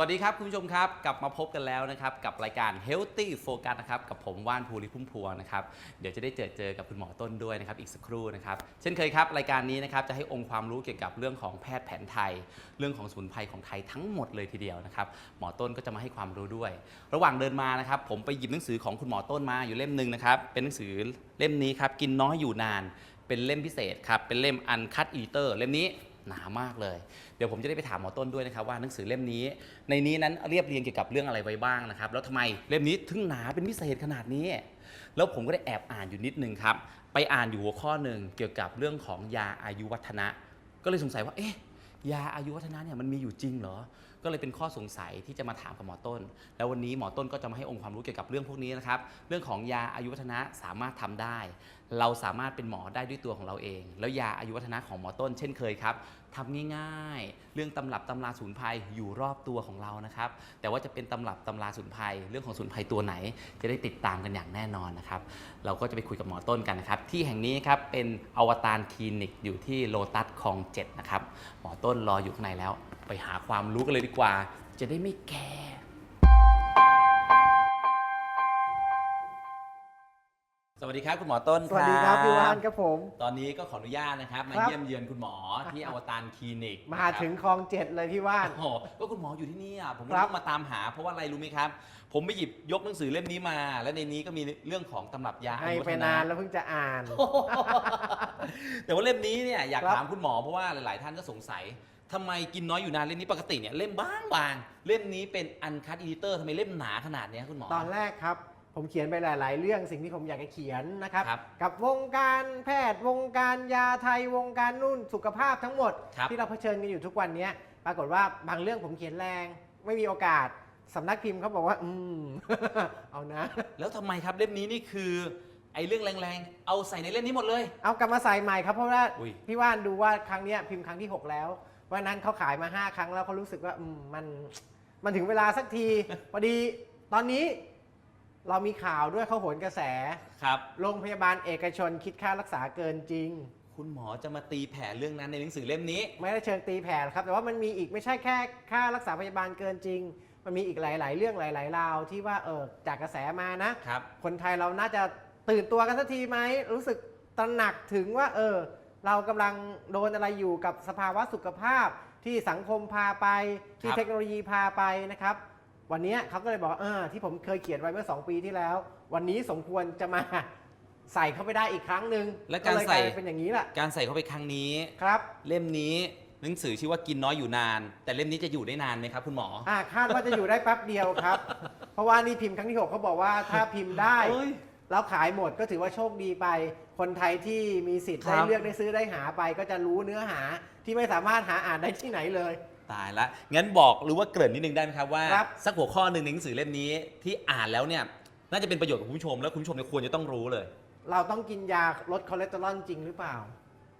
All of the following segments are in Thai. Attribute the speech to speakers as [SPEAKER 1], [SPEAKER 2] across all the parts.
[SPEAKER 1] สวัสดีครับ คุณผู้ชมครับ กลับมาพบกันแล้วนะครับ กับรายการ Healthy Focus นะครับ กับผมว่านภูริพุ่มพวงนะครับ เดี๋ยวจะได้เจอเจอกับคุณหมอต้นด้วยนะครับ อีกสักครู่นะครับ เช่นเคยครับ รายการนี้นะครับ จะให้องค์ความรู้เกี่ยวกับเรื่องของแพทย์แผนไทย เรื่องของสมุนไพรของไทยทั้งหมดเลยทีเดียวนะครับ หมอต้นก็จะมาให้ความรู้ด้วย ระหว่างเดินมานะครับ ผมไปหยิบหนังสือของคุณหมอต้นมาอยู่เล่มหนึ่งนะครับ เป็นหนังสือเล่มนี้ครับ กินน้อยอยู่นาน เป็นเล่มพิเศษครับ เป็นเล่ม Uncut Eater เล่มนี้ หนามากเลย เดี๋ยวผมจะได้ไปถามหมอต้นด้วยนะครับว่าหนังสือเล่มนี้ ในนี้นั้นเรียบเรียงเกี่ยวกับเรื่องอะไรไว้บ้างนะครับ แล้วทำไมเล่มนี้ถึงหนาเป็นพิเศษขนาดนี้ แล้วผมก็ได้แอบอ่านอยู่นิดนึงครับ ไปอ่านอยู่หัวข้อหนึ่งเกี่ยวกับเรื่องของยาอายุวัฒนะ ก็เลยสงสัยว่า เอ๊ะ ยาอายุวัฒนะเนี่ยมันมีอยู่จริงเหรอ ก็เลยเป็นข้อสงสัยที่จะมาถามกับหมอต้น แล้ววันนี้หมอต้นก็จะมาให้องค์ความรู้เกี่ยวกับเรื่องพวกนี้นะครับ เรื่องของยาอายุวัฒนะสามารถทำได้ เราสามารถเป็นหมอได้ด้วยตัวของเราเอง แล้วยาอายุวัฒนะของหมอต้น เช่นเคยครับทำง่ายๆ เรื่องตำรับตำราสมุนไพรอยู่รอบตัวของเรานะครับ แต่ว่าจะเป็นตำรับตำราสมุนไพรเรื่องของสมุนไพรตัวไหน จะได้ติดตามกันอย่างแน่นอนนะครับ เราก็จะไปคุยกับหมอต้นกันนะครับ ที่แห่งนี้ครับเป็นอวตารคลินิกอยู่ที่โลตัสคลองเจ็ดนะครับ หมอต้นรออยู่ข้างในแล้ว ไปหาความรู้กันเลยดีกว่า จะได้ไม่แก่สวัสดีครับคุณหมอต้น
[SPEAKER 2] สวัสดีครับพี่วานครับผม
[SPEAKER 1] ตอนนี้ก็ขออนุญาตนะครับ มา
[SPEAKER 2] ครับ
[SPEAKER 1] เยี่ยมเยือนคุณหมอที่อวตารคลินิก
[SPEAKER 2] มา
[SPEAKER 1] นะครับ
[SPEAKER 2] ถึงคลองเจ็ดเลยพี่ว่าน
[SPEAKER 1] โอ้โหก็คุณหมออยู่ที่นี่อะผมก็
[SPEAKER 2] ครับ
[SPEAKER 1] ต้องมาตามหาเพราะว่าอะไรรู้ไหมครับ ผมไปหยิบยกหนังสือเล่มนี้มา และในนี้ก็มีเรื่องของตำรับยา
[SPEAKER 2] ให้
[SPEAKER 1] อายุวั
[SPEAKER 2] ไป
[SPEAKER 1] ฒ
[SPEAKER 2] นานแล้วเพิ่งจะอ่าน
[SPEAKER 1] แต่ว่าเล่มนี้เนี่ยอยาก
[SPEAKER 2] ครับ
[SPEAKER 1] ถามคุณหมอเพราะว่าหลาย ๆ ท่านก็สงสัย ทำไมกินน้อยอยู่นานเล่มนี้ปกติเนี่ยเล่มบางบางๆเล่มนี้เป็นอันคั d อีดิเตอร์ทำไมเล่มหนาขนาดเนี้ยคุณหมอ
[SPEAKER 2] ตอนแรกครับ ผมเขียนไปหลาย ๆ เรื่องสิ่งที่ผมอยากจะเขียนนะครับ
[SPEAKER 1] ครับ
[SPEAKER 2] กับวงการแพทย์วงการยาไทยวงการนู่นสุขภาพทั้งหมด
[SPEAKER 1] ครับ
[SPEAKER 2] ที่เราเผชิญกันอยู่ทุกวันเนี้ยปรากฏว่าบางเรื่องผมเขียนแรง ไม่มีโอกาสสำนักพิมพ์เขาบอกว่า อืม เอานะ
[SPEAKER 1] แล้วทำไมครับเล่มนี้นี่คือไอ้เรื่องแรงๆ เอาใส่ในเล่มนี้หมดเลย
[SPEAKER 2] เอากลับมาใส่ใหม่ครับเพราะว่า
[SPEAKER 1] อุ้ย
[SPEAKER 2] พี่ว่านดูว่าครั้งเนี้ยพิมพ์ครั้งที่ 6 แล้ว วันนั้นเขาขายมา 5 ครั้งแล้วเขารู้สึกว่าอืมมันมันถึงเวลาสักทีพอดีตอนนี้เรามีข่าวด้วยเขาโหนกระแส
[SPEAKER 1] ครับ
[SPEAKER 2] โรงพยาบาลเอกชนคิดค่ารักษาเกินจริง
[SPEAKER 1] คุณหมอจะมาตีแผ่เรื่องนั้นในหนังสือเล่มนี้
[SPEAKER 2] ไม่ได้เชิงตีแผ่หรอกครับ แต่ว่ามันมีอีกไม่ใช่แค่ค่ารักษาพยาบาลเกินจริง มันมีอีกหลาย ๆ เรื่องหลาย ๆ ราวที่ว่าเออจากกระแสมานะ
[SPEAKER 1] ครับ
[SPEAKER 2] คนไทยเราน่าจะตื่นตัวกันสักทีไหมรู้สึกตระหนักถึงว่าเออ เรากำลังโดนอะไรอยู่กับสภาวะสุขภาพที่สังคมพาไป ที่
[SPEAKER 1] ครับ
[SPEAKER 2] เทคโนโลยีพาไปนะครับ วันนี้เขาก็เลยบอกว่าเออที่ผมเคยเขียนไว้เมื่อ 2 ปีที่แล้ว วันนี้สมควรจะมา ใส่เข้าไปได้อีกครั้งหนึ่ง
[SPEAKER 1] และการ
[SPEAKER 2] เลย
[SPEAKER 1] ใส่
[SPEAKER 2] ลยเป็นอย่างนี้แหละ
[SPEAKER 1] การใส่เข้าไปครั้งนี้
[SPEAKER 2] ครับ
[SPEAKER 1] เล่มนี้หนังสือชื่อว่ากินน้อยอยู่นาน แต่เล่มนี้จะอยู่ได้นานไหมครับ คุณหมอ
[SPEAKER 2] อ่าคาดว่าจะอยู่ได้แป๊บเดียวครับ เพราะว่านี่พิมพ์ครั้งที่ 6เขาบอกว่าถ้าพิมพ์ได้
[SPEAKER 1] เอ้ย
[SPEAKER 2] แล้วขายหมดก็ถือว่าโชคดีไป คนไทยที่มีสิทธิ์
[SPEAKER 1] ครั
[SPEAKER 2] ได้
[SPEAKER 1] บ
[SPEAKER 2] เลือกได้ซื้อได้หาไป ก็จะรู้เนื้อหาที่ไม่สามารถหาอ่านได้ที่ไหนเลย
[SPEAKER 1] ตายละ งั้นบอกหรือว่าเกริ่นนิดนึงได้ไหมครับว่า
[SPEAKER 2] ครับ
[SPEAKER 1] สักหัวข้อหนึ่งในหนังสือเล่มนี้ที่อ่านแล้วเนี่ยน่าจะเป็นประโยชน์กับคุณผู้ชม และคุณผู้ชมเนี่ยควรจะต้องรู้เลย
[SPEAKER 2] เราต้องกินยาลดคอเลสเตอรอลจริงหรือเปล่า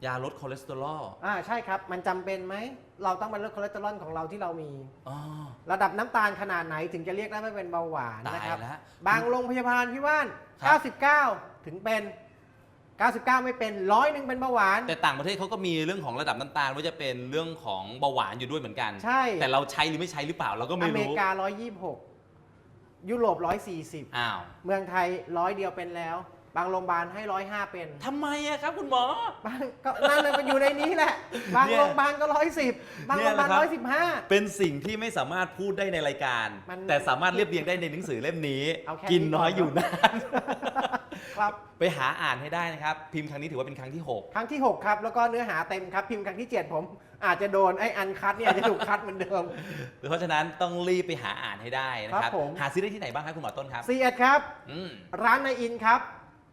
[SPEAKER 1] ยาลดคอเลสเตอรอล
[SPEAKER 2] อ่าใช่ครับ มันจำเป็นไหม เราต้องมาลดคอเลสเตอรอลของเราที่เรามี
[SPEAKER 1] อ๋อ
[SPEAKER 2] ระดับน้ำตาลขนาดไหนถึงจะเรียกได้ว่าเป็นเบาหวาน
[SPEAKER 1] ตาย
[SPEAKER 2] นะครับ
[SPEAKER 1] แล้ว
[SPEAKER 2] บางโรงพยาบาลพี่ว่าน
[SPEAKER 1] ครับ
[SPEAKER 2] 99 ถึงเป็น 99 ไม่เป็นร้อยหนึ่งเป็นเบาหวาน
[SPEAKER 1] แต่ต่างประเทศเขาก็มีเรื่องของระดับน้ำตาลว่าจะเป็นเรื่องของเบาหวานอยู่ด้วยเหมือนกัน
[SPEAKER 2] ใช่
[SPEAKER 1] แต่เราใช้หรือไม่ใช้หรือเปล่าเราก็ไม่
[SPEAKER 2] อเม
[SPEAKER 1] รู้
[SPEAKER 2] ริกา 126 ยุโรป 140
[SPEAKER 1] อ้าว
[SPEAKER 2] เมืองไทยร้อยเดียวเป็นแล้ว บางโรงพยาบาลให้ร้อยห้าเป็น
[SPEAKER 1] ทำไมอะครับคุณหมอ
[SPEAKER 2] บางก็นั่นเลยมันอยู่ในนี้แหละ บาง
[SPEAKER 1] เนี่ย
[SPEAKER 2] โรงพยาบาลก็ร้อยสิบบางโรงพยาบาล
[SPEAKER 1] เนี่ยแหละครับ
[SPEAKER 2] ร้อยสิบห้า
[SPEAKER 1] เป็นสิ่งที่ไม่สามารถพูดได้ในรายการ
[SPEAKER 2] มัน
[SPEAKER 1] แต่สามารถเรียบเรียงได้ในหนังสือเล่มนี้
[SPEAKER 2] เอาแค่
[SPEAKER 1] กิน
[SPEAKER 2] นี้
[SPEAKER 1] น้อย
[SPEAKER 2] ก่อน
[SPEAKER 1] อยู่นาน
[SPEAKER 2] ครับ
[SPEAKER 1] ไปหาอ่านให้ได้นะครับ พิมพ์ครั้งนี้ถือว่าเป็นครั้งที่6
[SPEAKER 2] ครั้งที่ 6 ครับ แล้วก็เนื้อหาเต็มครับ พิมพ์ครั้งที่ 7 ผมอาจจะโดนไอ้อันคัดเนี่ยอาจจะถูกคัดเหมือนเดิม
[SPEAKER 1] เพราะฉะนั้นต้องรีบไปหาอ่านให้ได้นะค
[SPEAKER 2] ครั
[SPEAKER 1] รับ
[SPEAKER 2] บผม
[SPEAKER 1] หาซื้อได้ที่ไหนบ้างครับคุณหมอต้นครับ
[SPEAKER 2] c ีครับ
[SPEAKER 1] อืม
[SPEAKER 2] ร้านในอินครับ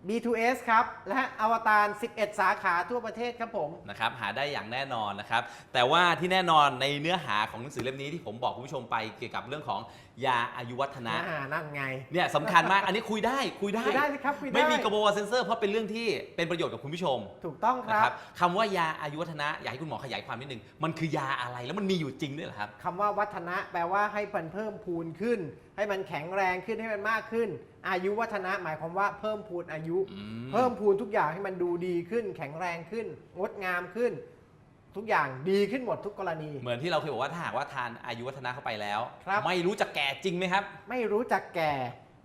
[SPEAKER 2] B2S ครับ และอวตาร 11 สาขาทั่วประเทศครับผม
[SPEAKER 1] นะครับหาได้อย่างแน่นอนนะครับ แต่ว่าที่แน่นอนในเนื้อหาของหนังสือเล่มนี้ที่ผมบอกคุณผู้ชมไปเกี่ยวกับเรื่องของยาอายุวัฒนะ
[SPEAKER 2] อ่านั่นไง
[SPEAKER 1] เนี่ยสำคัญมาก อันนี้คุยได้คุยได้
[SPEAKER 2] คุยได้สิครับคุยได้
[SPEAKER 1] ไม่มีกระบวนเซนเซอร์เพราะเป็นเรื่องที่เป็นประโยชน์กับคุณผู้ชม
[SPEAKER 2] ถูกต้องค
[SPEAKER 1] นะ
[SPEAKER 2] รั
[SPEAKER 1] ครับบคำว่ายาอายุวัฒนะอยากให้คุณหมอขยายความนิดนึงมันคือยาอะไรแล้วมันมีอยู่จริงด้วยเหรอครับ
[SPEAKER 2] คำว่าวัฒนะแปลว่าให้มันเพิ่มพูนขึ้น ให้มันแข็งแรงขึ้นให้มันมากขึ้น อายุวัฒนะหมายความว่าเพิ่มพูนอายุ
[SPEAKER 1] อืม
[SPEAKER 2] เพิ่มพูนทุกอย่างให้มันดูดีขึ้น แข็งแรงขึ้น งดงามขึ้น ทุกอย่างดีขึ้นหมดทุกกรณี
[SPEAKER 1] เหมือนที่เราเคยบอกว่าถ้าหากว่าทานอายุวัฒนะเข้าไปแล้ว
[SPEAKER 2] ครับ
[SPEAKER 1] ไม่รู้จักแก่จริงไหมครับ
[SPEAKER 2] ไม่รู้จักแก่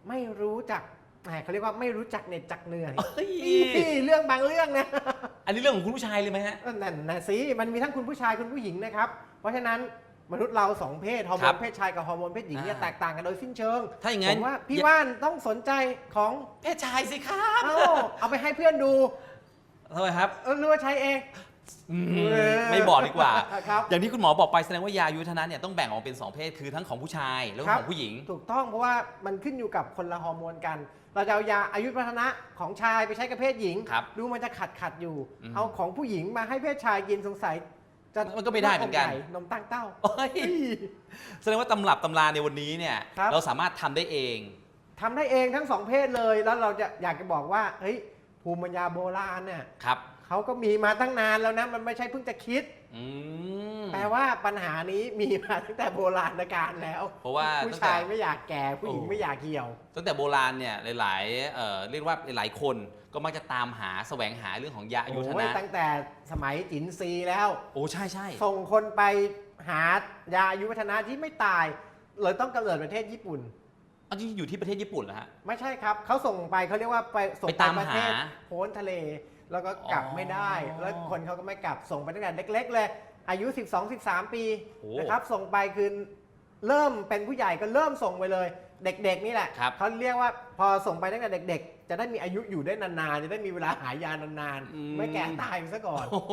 [SPEAKER 2] ไม่รู้จักแหมเขาเรียกว่าไม่รู้จักเหน็ดจักเหนื่อย
[SPEAKER 1] เฮ้ย
[SPEAKER 2] นี่เรื่องบางเรื่องนะ
[SPEAKER 1] อันนี้เรื่องของคุณผู้ชายเลยไหมฮะ
[SPEAKER 2] นั่นนะสิมันมีทั้งคุณผู้ชายคุณผู้หญิงนะครับ เพราะฉะนั้น มนุษย์เราสองเพศฮอร์โม
[SPEAKER 1] ครั
[SPEAKER 2] น
[SPEAKER 1] บ
[SPEAKER 2] เพศชายกับฮอร์โมนเพศหญิงเนี่ย
[SPEAKER 1] อ่า
[SPEAKER 2] แตกต่างกันโดยสิ้นเชิง
[SPEAKER 1] ถ้าอย่าง
[SPEAKER 2] ผ
[SPEAKER 1] นั้น
[SPEAKER 2] มว่าพี่ว่านต้องสนใจของ
[SPEAKER 1] เพศชายสิครับ
[SPEAKER 2] เอ้าเอาไปให้เพื่อนดู
[SPEAKER 1] ทำไมครับ
[SPEAKER 2] เออรู้ว่าใช้เอง
[SPEAKER 1] อืม
[SPEAKER 2] เออ
[SPEAKER 1] ไม่บอกดีกว่า
[SPEAKER 2] ครับ
[SPEAKER 1] อย่างที่คุณหมอบอกไปแสดงว่ายาอายุวัฒนะเนี่ยต้องแบ่งออกเป็นสองเพศคือทั้งของผู้ชายแล้วก็
[SPEAKER 2] ครับ
[SPEAKER 1] ของผู้หญิง
[SPEAKER 2] ถูกต้องเพราะว่ามันขึ้นอยู่กับคนละฮอร์โมนกัน เราจะเอายาอายุพัฒนะของชายไปใช้กับเพศหญิง
[SPEAKER 1] ครับ
[SPEAKER 2] ดูมันจะขัดขัดๆอยู่
[SPEAKER 1] อืม
[SPEAKER 2] เอาของผู้หญิงมาให้เพศชายกินสงสัย จะ
[SPEAKER 1] มันก็ไม่ได้เหมือนกัน
[SPEAKER 2] ใญ่นมตั้งเต้า
[SPEAKER 1] โอ้ยแสดงว่าตำรับตำราในวันนี้เนี่ย
[SPEAKER 2] ครับ
[SPEAKER 1] เราสามารถทำได้เอง
[SPEAKER 2] ทำได้เองทั้งสองเพศเลย แล้วเราจะอยากจะบอกว่าเฮ้ยภูมิปัญญาโบราณเนี่ย
[SPEAKER 1] ครับ
[SPEAKER 2] เขาก็มีมาตั้งนานแล้วนะ มันไม่ใช่เพิ่งจะคิด
[SPEAKER 1] อืม
[SPEAKER 2] แปลว่าปัญหานี้มีมาตั้งแต่โบราณกาลแล้ว
[SPEAKER 1] เพราะว่า
[SPEAKER 2] ผู้
[SPEAKER 1] ตั้งแต่
[SPEAKER 2] ชายไม่อยากแก่ผู้หญิง
[SPEAKER 1] โอ้
[SPEAKER 2] ไม่อยากเหี่ยว
[SPEAKER 1] ตั้งแต่โบราณเนี่ยหลายๆเอ่อเรียกว่าหลายๆคนก็มักจะตามหาแสวงหาเรื่องของยาอายุวัฒ
[SPEAKER 2] โอ้ย
[SPEAKER 1] นะ
[SPEAKER 2] ตั้งแต่สมัยจินซีแล้ว
[SPEAKER 1] โอ้ใช่ใช่
[SPEAKER 2] ส่งคนไปหายาอายุวัฒนะที่ไม่ตายเลยต้องกำเนิดประเทศญี่ปุ่น
[SPEAKER 1] อันนี้อยู่ที่ประเทศญี่ปุ่นเหรอฮะ
[SPEAKER 2] ไม่ใช่ครับ เขาส่งไปเขาเรียกว่าไปส่ง
[SPEAKER 1] ไป
[SPEAKER 2] ไป
[SPEAKER 1] ตาม
[SPEAKER 2] ประเทศ
[SPEAKER 1] หา
[SPEAKER 2] โพ้นทะเล แล้วก็กลับ
[SPEAKER 1] อ๋อ
[SPEAKER 2] ไม่ได้แล้วคนเขาก็ไม่กลับส่งไปตั้งแต่เล็ก ๆ เลย อายุ 12 13 ปี
[SPEAKER 1] โอ้
[SPEAKER 2] นะครับ ส่งไปคือเริ่มเป็นผู้ใหญ่ก็เริ่มส่งไปเลย เด็กๆนี่แหละ
[SPEAKER 1] ครับ
[SPEAKER 2] เขาเรียกว่าพอส่งไปตั้งแต่เด็ก ๆ จะได้มีอายุอยู่ได้นานๆจะได้มีเวลาหายานาน
[SPEAKER 1] อืม
[SPEAKER 2] ๆไม่แก่ตายไปซะก่อน
[SPEAKER 1] โอ้โห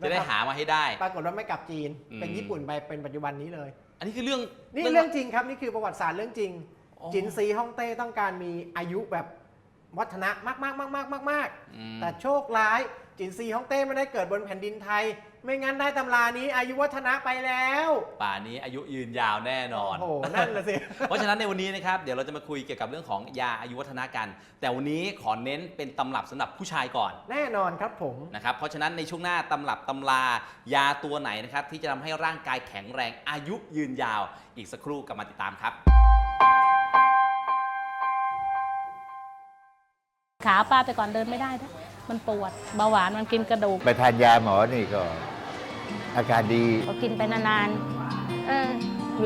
[SPEAKER 1] จะได้หามาให้ได้
[SPEAKER 2] ปรากฏว่าไม่กลับจีน
[SPEAKER 1] อืม
[SPEAKER 2] เป็นญี่ปุ่นไปเป็นปัจจุบันนี้เลย
[SPEAKER 1] อันนี้คือเรื่อง
[SPEAKER 2] นี่เรื่องจริงครับ นี่คือประวัติศาสตร์เรื่องจริง
[SPEAKER 1] อ๋อ
[SPEAKER 2] จินซีฮ่องเต้ต้องการมีอายุแบบ วัฒนะมากมากมากมากมากมาก
[SPEAKER 1] อืม
[SPEAKER 2] แต่โชคร้ายจินซีฮ่องเต้ไม่ได้เกิดบนแผ่นดินไทย ไม่งั้นได้ตำรานี้อายุวัฒนะไปแล้ว
[SPEAKER 1] ป่านนี้อายุยืนยาวแน่นอน
[SPEAKER 2] โอ้โหนั่นละสิ
[SPEAKER 1] เพราะฉะนั้นในวันนี้นะครับเดี๋ยวเราจะมาคุยเกี่ยวกับเรื่องของยาอายุวัฒนะกัน แต่วันนี้ขอเน้นเป็นตำรับสำหรับผู้ชายก่อน
[SPEAKER 2] แน่นอนครับผม
[SPEAKER 1] นะครับเพราะฉะนั้นในช่วงหน้าตำรับตำรายาตัวไหนนะครับที่จะทำให้ร่างกายแข็งแรงอายุยืนยาว อีกสักครู่กลับมาติดตามครับ
[SPEAKER 3] ขาป้าแต่ก่อนเดินไม่ได้นะมันปวดเบาหวานมันกินกระดูก
[SPEAKER 4] ไปทานยาหมอนี่ก็ อาการดี
[SPEAKER 3] พอกินไปนานๆเออ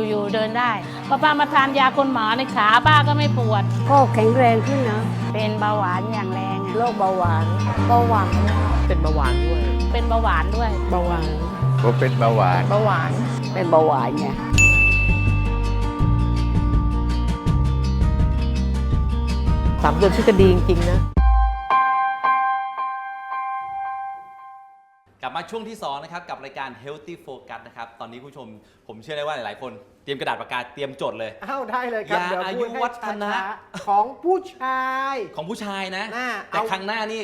[SPEAKER 3] อยู่ๆเดินได้พอป้ามาทานยาคนหมอในขาป้าก็ไม่ปวด
[SPEAKER 5] ก็แข็งแรงขึ้นนะ
[SPEAKER 3] เป็นเบาหวานอย่างแรงอะ
[SPEAKER 5] โรคเบาหวานเบาหวาน
[SPEAKER 6] เป็นเบาหวานด้วย
[SPEAKER 3] เป็นเบาหวานด้วย
[SPEAKER 5] เบาหวาน
[SPEAKER 4] ผมเป็นเบาหวาน
[SPEAKER 5] เบาหวาน เป็นเบาหวานไง
[SPEAKER 6] สามเดือนที่ก็ดีจริงๆนะ
[SPEAKER 1] กลับมาช่วงที่ 2 นะครับ กับรายการ Healthy Focus นะครับ ตอนนี้คุณผู้ชม ผมเชื่อได้ว่าหลายๆ คน เตรียมกระดาษปากกาเตรียมจดเลย
[SPEAKER 2] เอ้าได้เลยครับ
[SPEAKER 1] ยา
[SPEAKER 2] เดี๋ยว
[SPEAKER 1] อา
[SPEAKER 2] พู
[SPEAKER 1] ยุ
[SPEAKER 2] ดให้
[SPEAKER 1] วัฒนะ
[SPEAKER 2] ช้าๆของผู้ชาย
[SPEAKER 1] ของผู้ชายนะ
[SPEAKER 2] น่า
[SPEAKER 1] แต่
[SPEAKER 2] เอา
[SPEAKER 1] ครั้งหน้านี่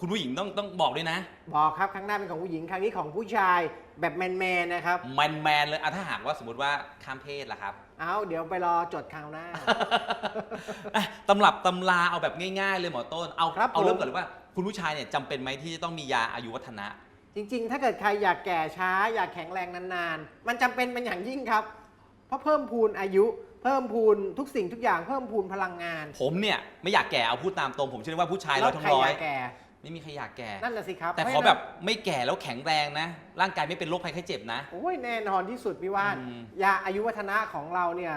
[SPEAKER 1] คุณผู้หญิงต้องต้องบอกด้วยนะ
[SPEAKER 2] บอกครับครั้งหน้าเป็นของผู้หญิงครั้งนี้ของผู้ชาย แบบแมนๆนะครับ
[SPEAKER 1] แมนแมนๆเลยอะถ้าหากว่าสมมติว่าข้ามเพศล่ะครับ
[SPEAKER 2] เอาเดี๋ยวไปรอจดคราวหน้า
[SPEAKER 1] อะตำรับตำราเอาแบบง่ายๆเลยหมอต้น เอา
[SPEAKER 2] ครับ
[SPEAKER 1] เอาเริ่ม
[SPEAKER 2] ผม
[SPEAKER 1] ก่อนเลยว่าคุณผู้ชายเนี่ยจำเป็นไหมที่จะต้องมียาอายุวัฒนะ
[SPEAKER 2] จริงๆ ถ้าเกิดใครอยากแก่ช้า อยากแข็งแรงนานๆ มันจำเป็นเป็นอย่างยิ่งครับ เพราะเพิ่มพูนอายุ เพิ่มพูนทุกสิ่งทุกอย่างเพิ่มพูนพลังงาน
[SPEAKER 1] ผมเนี่ยไม่อยากแก่เอาพูดตามตรงผมเชื่อว่าผู้ชาย
[SPEAKER 2] แล้
[SPEAKER 1] ร้อ
[SPEAKER 2] วย
[SPEAKER 1] ทั้
[SPEAKER 2] ใครง
[SPEAKER 1] ร้อ
[SPEAKER 2] อยยากแก่
[SPEAKER 1] ไม่มีใครอยากแก่
[SPEAKER 2] นั่นแหละสิครับ
[SPEAKER 1] แต่
[SPEAKER 2] เพ
[SPEAKER 1] ข
[SPEAKER 2] ราะ
[SPEAKER 1] อ
[SPEAKER 2] ฉะนั้น
[SPEAKER 1] แบบไม่แก่แล้วแข็งแรงนะ ร่างกายไม่เป็นโรคภัยไข้เจ็บนะ
[SPEAKER 2] โอ้ยแน่นอนที่สุดพี่ว่าน
[SPEAKER 1] อืม
[SPEAKER 2] ยาอายุวัฒนะของเราเนี่ย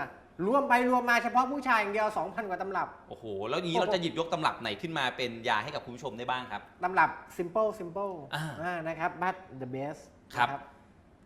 [SPEAKER 2] รวมไปรวมมาเฉพาะผู้ชายอย่างเดียว 2,000 กว่าตำรับ
[SPEAKER 1] โอ้โห แล้วนี้เราจะหยิบยกตำรับไหนขึ้นมาเป็นยาให้กับคุณผู้ชมได้บ้างครับ
[SPEAKER 2] ตำรับ simple simple
[SPEAKER 1] อ่า
[SPEAKER 2] อ่านะครับ but the best
[SPEAKER 1] ครับ
[SPEAKER 2] นะ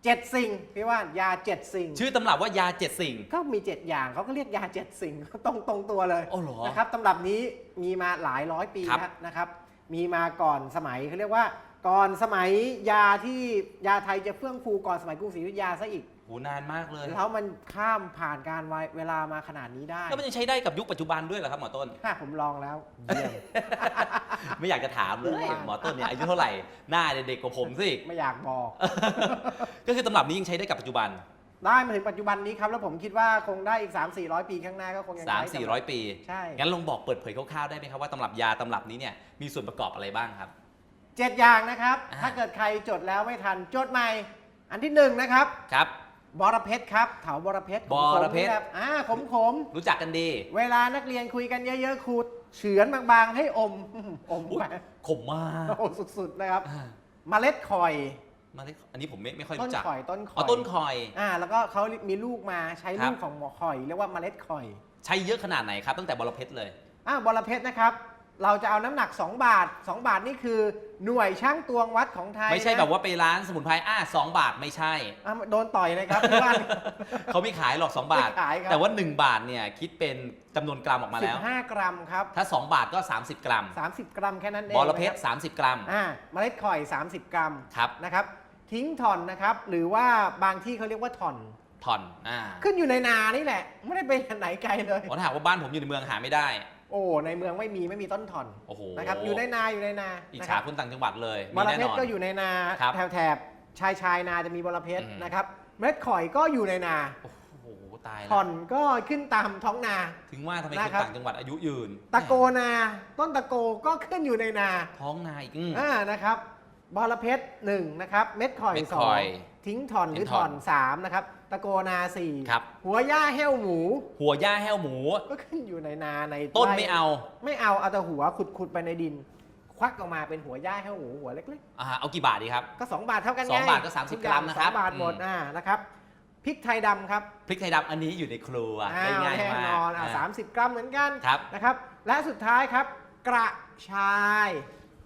[SPEAKER 2] เจ็ดสิ่งพี่ว่านยาเจ็ดสิ่ง
[SPEAKER 1] ชื่อตำรับว่ายาเจ็ดสิ่ง
[SPEAKER 2] ก็มี 7 อย่างเขาก็เรียกยาเจ็ดสิ่ง ตรงตรงตัวเลย
[SPEAKER 1] อ๋อเหรอ
[SPEAKER 2] นะครับตำรับนี้มีมาหลายร้อยปี
[SPEAKER 1] ครับ
[SPEAKER 2] แล้วนะครับ มีมาก่อนสมัยเขาเรียกว่า ก่อนสมัยยาที่ยาไทยจะเฟื่องฟูก่อนสมัยกรุงศรีอยุธยาซะอีก
[SPEAKER 1] โหนานมากเลย
[SPEAKER 2] แล้วมันข้ามผ่านการเวลามาขนาดนี้ได้
[SPEAKER 1] แล้วมันยังใช้ได้กับยุคปัจจุบันด้วยเหรอครับหมอต้น
[SPEAKER 2] ถ้าผมลองแล้วเยี่ยม
[SPEAKER 1] ไม่อยากจะถามเลย
[SPEAKER 2] ไม่ว่า
[SPEAKER 1] หมอต้นเนี่ยอายุเท่าไหร่หน้าเนี่ยเด็กกว่าผมสิ
[SPEAKER 2] ไม่อยากบอก
[SPEAKER 1] ก็คือตำรับนี้ยังใช้ได้กับปัจจุบัน
[SPEAKER 2] ได้มาถึงปัจจุบันนี้ครับ แล้วผมคิดว่าคงได้อีก 3 4 0 0 ปีข้างหน้าก็คงยัง
[SPEAKER 1] 3
[SPEAKER 2] ใช้
[SPEAKER 1] 4 0 0 ปี
[SPEAKER 2] ใช่
[SPEAKER 1] งั้นลองบอกเปิดเผยคร่าวๆได้ไหมครับว่าตำรับยาตำรับนี้เนี่ยมีส่วนประกอบอะไรบ้างครับ
[SPEAKER 2] เจ็ดอย่างนะครับ
[SPEAKER 1] อ่า
[SPEAKER 2] ถ้าเกิดใครจดแล้วไม่ทันจดใหม่ อันที่หนึ่งนะครับ
[SPEAKER 1] ครับ
[SPEAKER 2] บอระเพ็ดครับเถาบอระเพ็ด
[SPEAKER 1] บอระเพ็ด
[SPEAKER 2] ขมๆนี่แหลอ่าขมขม
[SPEAKER 1] รู้จักกันดี
[SPEAKER 2] ๆเวลานักเรียนคุยกันเยอะๆขูดเฉือนบางๆ ให้อม อม
[SPEAKER 1] อุ๊ย
[SPEAKER 2] ไป
[SPEAKER 1] ขมมาก
[SPEAKER 2] โอ้สุดๆนะครับ
[SPEAKER 1] อ่า
[SPEAKER 2] เมล็ดคอย
[SPEAKER 1] เมาเล็ดอันนี้ผมไม่ไม่ค่อย
[SPEAKER 2] ต้น
[SPEAKER 1] รู้จัก
[SPEAKER 2] ข่อยต้นข่
[SPEAKER 1] อ๋
[SPEAKER 2] อ
[SPEAKER 1] อยต้นคอย
[SPEAKER 2] อ่าแล้วก็เขามีลูกมาใช้
[SPEAKER 1] ครั
[SPEAKER 2] ลู
[SPEAKER 1] บ
[SPEAKER 2] กของหมอข่อยเรียกว่าเมล็ดข่อย
[SPEAKER 1] ใช้เยอะขนาดไหนครับตั้งแต่บอระเพ็ดเลย
[SPEAKER 2] อ่าบอระเพ็ดนะครับ เราจะเอาน้ำหนัก 2 บาท 2 บาทนี่คือหน่วยช่างตวงวัดของไทย
[SPEAKER 1] ไม่ใช่
[SPEAKER 2] นะ
[SPEAKER 1] แบบว่าไปร้านสมุนไพรอะสองบาทไม่ใช่
[SPEAKER 2] อะโดนต่อยเลยครับที่บ้าน
[SPEAKER 1] เขาไม่ขายหรอก 2 บาท
[SPEAKER 2] ไม่ขายครับ
[SPEAKER 1] แต่ว่า 1 บาทเนี่ยคิดเป็นจำนวนกรัมออกมาแล้ว
[SPEAKER 2] 15 กรัมครับ
[SPEAKER 1] ถ้า 2 บาทก็ 30 กรัม
[SPEAKER 2] 30 กรัมแค่นั้นเอง
[SPEAKER 1] บอระเพ็ด
[SPEAKER 2] นะค
[SPEAKER 1] 30 กรัม
[SPEAKER 2] อ่าเมล็ดข่อย 30 กรัม
[SPEAKER 1] ครับ
[SPEAKER 2] นะครับ ทิ้งถอนนะครับ หรือว่าบางที่เขาเรียกว่าถอน
[SPEAKER 1] ถอนอ่า
[SPEAKER 2] ขึ้นอยู่ในนานี่แหละ ไม่ได้ไปไหนไกลเลย
[SPEAKER 1] เพราะถ้าหากว่าบ้านผมอยู่ในเมืองหาไม่ได้
[SPEAKER 2] โอ้ในเมืองไม่มีไม่มีต้นถอน
[SPEAKER 1] โอ้โห
[SPEAKER 2] นะครับอยู่ในนาอยู่ในนา
[SPEAKER 1] อิจ
[SPEAKER 2] นะค
[SPEAKER 1] ฉา
[SPEAKER 2] รับ
[SPEAKER 1] คนต่างจังหวัดเลย
[SPEAKER 2] บ
[SPEAKER 1] มี
[SPEAKER 2] อระ
[SPEAKER 1] แน่
[SPEAKER 2] เพ็
[SPEAKER 1] น
[SPEAKER 2] ด
[SPEAKER 1] อน
[SPEAKER 2] ก็อยู่ในนา
[SPEAKER 1] ครับ
[SPEAKER 2] แถบแถบชายชายนาจะมีบอระเพ็ด
[SPEAKER 1] อืม
[SPEAKER 2] นะครับ เมล็ดข่อยก็อยู่ในนา
[SPEAKER 1] โอ้โหตาย
[SPEAKER 2] ถ
[SPEAKER 1] แล้
[SPEAKER 2] อ
[SPEAKER 1] วน
[SPEAKER 2] ก็ขึ้นตามท้องนา
[SPEAKER 1] ถึงว่าทำไม
[SPEAKER 2] นะ
[SPEAKER 1] คน
[SPEAKER 2] ครับ
[SPEAKER 1] ต่างจังหวัดอายุยืน
[SPEAKER 2] ตะโกนา ต้นตะโกก็ขึ้นอยู่ในนา
[SPEAKER 1] ท้องนาอีกอืม
[SPEAKER 2] อ่านะครับ บอระเพ็ดหนึ่งนะครับ เม็ดข่อย
[SPEAKER 1] เม็ด
[SPEAKER 2] ส
[SPEAKER 1] ข่
[SPEAKER 2] อ
[SPEAKER 1] องย
[SPEAKER 2] ทิ้งถอนหรือ
[SPEAKER 1] ทิ้ง
[SPEAKER 2] ถ
[SPEAKER 1] ถ่
[SPEAKER 2] อ
[SPEAKER 1] อนน
[SPEAKER 2] สามนะครับ ตะโกนาสี่
[SPEAKER 1] ครับ
[SPEAKER 2] หัวหญ้าแห้วหมู
[SPEAKER 1] หัวย่าแห้วหมู
[SPEAKER 2] ก็ขึ้นอยู่ในนาใน
[SPEAKER 1] ต้น
[SPEAKER 2] ร่
[SPEAKER 1] ไม่เอา
[SPEAKER 2] ไม่เอาเอาแต่หัวขุดขุดไปในดิน ควักออกมาเป็นหัวหญ้าแห้วหมูหัวเล็ก
[SPEAKER 1] อ่าเอากี่บาทดีครับ
[SPEAKER 2] ๆ ก็ 2 บาทเท่ากัน
[SPEAKER 1] สอง
[SPEAKER 2] ไง
[SPEAKER 1] บาทก็30
[SPEAKER 2] ทุอย่ง
[SPEAKER 1] กรัมนะครับ
[SPEAKER 2] สองบาทหมด
[SPEAKER 1] อืม
[SPEAKER 2] อ่านะครับพริกไทยดำครับ
[SPEAKER 1] พริกไทยดำอันนี้อยู่ในครัว
[SPEAKER 2] อ้าว
[SPEAKER 1] ง่าย
[SPEAKER 2] แน่
[SPEAKER 1] ๆมาก
[SPEAKER 2] นอนอ่า
[SPEAKER 1] อ่า
[SPEAKER 2] สามสิบกรัมเหมือนกัน
[SPEAKER 1] ครับ
[SPEAKER 2] นะครับ และสุดท้ายครับ กระชาย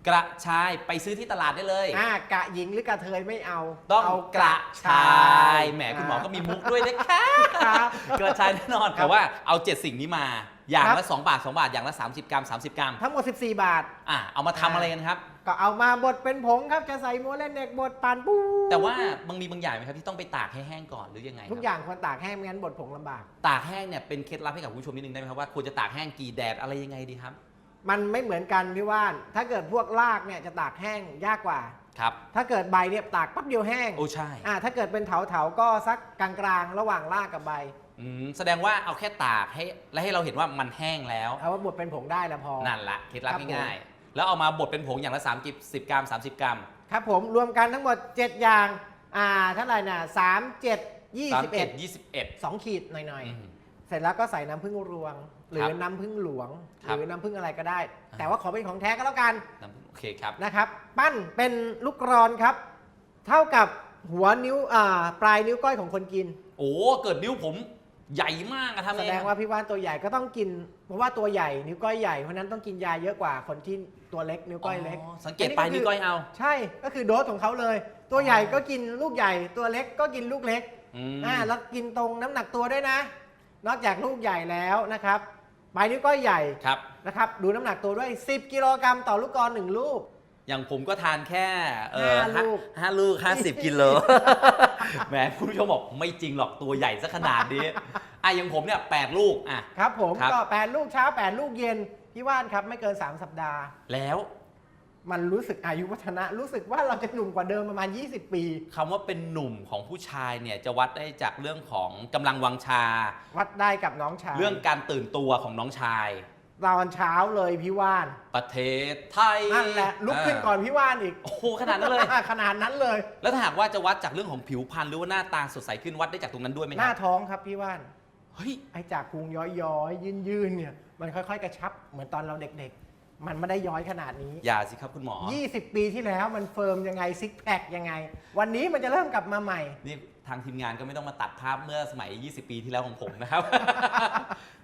[SPEAKER 1] กระชายไปซื้อที่ตลาดได้เลย
[SPEAKER 2] อ่ากะหญิงหรือกะเทยไม่เอา
[SPEAKER 1] ต้อง
[SPEAKER 2] เอา
[SPEAKER 1] กระชายแหมคุณหมอก็มีมุกด้วยนะคะ
[SPEAKER 2] ครับ
[SPEAKER 1] กระชายแน่นอนแต่ว่าเอาเจ็ดสิ่งนี้มา อย่าง
[SPEAKER 2] ครั
[SPEAKER 1] ละ
[SPEAKER 2] บ
[SPEAKER 1] 2 บาท 2 บาท อย่างละ 30 กรัม 30 กรัม
[SPEAKER 2] ทั้งหมด 14 บาท
[SPEAKER 1] อะเอามาทำอะไรกันครับ
[SPEAKER 2] ก็เอามาบดเป็นผงครับ จะใส่โมเลนเนกบดปานปู
[SPEAKER 1] แต่ว่าบางมีบางอย่างไหมครับที่ต้องไปตากให้แห้งก่อนหรือยังไงครับ
[SPEAKER 2] ทุกอย่างควรตากแห้งไม่งั้นบดผงลำบาก
[SPEAKER 1] ตากแห้งเนี่ยเป็นเคล็ดลับให้กับคุณผู้ชมนิดนึงได้ไหมครับว่าควรจะตากแห้งกี่แดดอะไรยังไงดีครับ
[SPEAKER 2] มันไม่เหมือนกันพี่ว่าน ถ้าเกิดพวกรากเนี่ยจะตากแห้งยากกว่า
[SPEAKER 1] ครับ
[SPEAKER 2] ถ้าเกิดใบเนี่ยตากปั๊บเดียวแห้ง
[SPEAKER 1] โอ้ใช่
[SPEAKER 2] อ่าถ้าเกิดเป็นเถาเถาๆก็สักกลางๆ ระหว่างรากกับใบ
[SPEAKER 1] อืมแสดงว่าเอาแค่ตากให้และให้เราเห็นว่ามันแห้งแล้ว
[SPEAKER 2] เอาว่าบดเป็นผงได้แล้วพอ
[SPEAKER 1] นั่นละเคล็ดลับ
[SPEAKER 2] ครับผม
[SPEAKER 1] ง่ายๆ แล้วเอามาบดเป็นผงอย่างละ3กิบ10 กรัม 30 กรัม
[SPEAKER 2] ครับผมรวมกันทั้งหมด 7 อย่าง อ่าเท่าไหร่น่ะสามเจ็ดยี่สิบเอ็ด
[SPEAKER 1] 37 21
[SPEAKER 2] สองขีดหน่อย
[SPEAKER 1] อืม
[SPEAKER 2] ๆ เสร็จแล้วก็ใส่น้ำผึ้งรวง หรื
[SPEAKER 1] ครั
[SPEAKER 2] อบน้ำผึ้งหลวง
[SPEAKER 1] ครั
[SPEAKER 2] ห
[SPEAKER 1] บ
[SPEAKER 2] รือน้ำผึ้งอะไรก็ได้
[SPEAKER 1] อ่า
[SPEAKER 2] แต่ว่าขอเป็นของแท้ก็แล้วกัน
[SPEAKER 1] น้ำโอเคครับ
[SPEAKER 2] นะครับ ปั้นเป็นลูกกรอนครับ เท่ากับหัวนิ้วอ่าปลายนิ้วก้อยของคนกิน
[SPEAKER 1] โอ้เกิดนิ้วผมใหญ่มากอะทำ
[SPEAKER 2] แส
[SPEAKER 1] ไง
[SPEAKER 2] ดงว่าพี่ว่านตัวใหญ่ก็ต้องกิน เพราะว่าตัวใหญ่นิ้วก้อยใหญ่เพราะฉะนั้นต้องกินยาเยอะกว่าคนที่ตัวเล็กนิ้วก้อยเล็ก
[SPEAKER 1] สังเกตปลายนิ้วก้อยเอา
[SPEAKER 2] ใช่ก็คือโดสของเขาเลย ตัวใหญ่ก็กินลูกใหญ่ ตัวเล็กก็กินลูกเล็ก
[SPEAKER 1] อืม
[SPEAKER 2] อ่าแล้วกินตรงน้ำหนักตัวด้วยนะ นอกจากลูกใหญ่แล้วนะครับปลายนิ้วก้อยใหญ่
[SPEAKER 1] ครับ
[SPEAKER 2] นะครับ ดูน้ำหนักตัวด้วย 10 กิโลกรัมต่อลูกกรหนึ่งลูก
[SPEAKER 1] อย่างผมก็ทานแค่เออ
[SPEAKER 2] ห้าลูก
[SPEAKER 1] ห้าลูกห้าสิบกิโลแหมคุณผู้ชมบอกไม่จริงหรอกตัวใหญ่ซะขนาดนี้อะอย่างผมเนี่ยแปดลูกอะ
[SPEAKER 2] ครับผม
[SPEAKER 1] ครับ
[SPEAKER 2] ก็8ลูกเช้า8ลูกเย็นพี่ว่านครับไม่เกิน 3 สัปดาห์
[SPEAKER 1] แล้ว
[SPEAKER 2] มันรู้สึกอายุวัฒนะ รู้สึกว่าเราจะหนุ่มกว่าเดิมประมาณ 20 ปี
[SPEAKER 1] คำว่าเป็นหนุ่มของผู้ชายเนี่ยจะวัดได้จากเรื่องของกำลังวังชา
[SPEAKER 2] วัดได้กับน้องชาย
[SPEAKER 1] เรื่องการตื่นตัวของน้องชาย
[SPEAKER 2] ตอนเช้าเลยพี่ว่าน
[SPEAKER 1] ประเทศไทย
[SPEAKER 2] นั่นแหละลุกขึ้นก่อนพี่ว่านอีก
[SPEAKER 1] โอ้โหขนาดนั้นเลย
[SPEAKER 2] ขนาดนั้นเลย
[SPEAKER 1] แล้วถ้าหากว่าจะวัดจากเรื่องของผิวพรรณหรือว่าหน้าตาสดใสขึ้นวัดได้จากตรงนั้นด้วยไหม
[SPEAKER 2] ห
[SPEAKER 1] ค
[SPEAKER 2] น้า
[SPEAKER 1] รับ
[SPEAKER 2] ท้องครับพี่ว่าน
[SPEAKER 1] เฮ้ย
[SPEAKER 2] ไอ้จากพุงย้อยๆ ยืนๆเนี่ยมันค่อยๆ กระชับเหมือนตอนเราเด็กๆ มันไม่ได้ย้อยขนาดนี้
[SPEAKER 1] อย่าสิครับคุณหมอ
[SPEAKER 2] 20 ปีที่แล้วมันเฟิร์มยังไงซิกแพคยังไง วันนี้มันจะเริ่มกลับมาใหม่
[SPEAKER 1] นี่ทางทีมงานก็ไม่ต้องมาตัดภาพเมื่อสมัย 20 ปีที่แล้วของผมนะครับ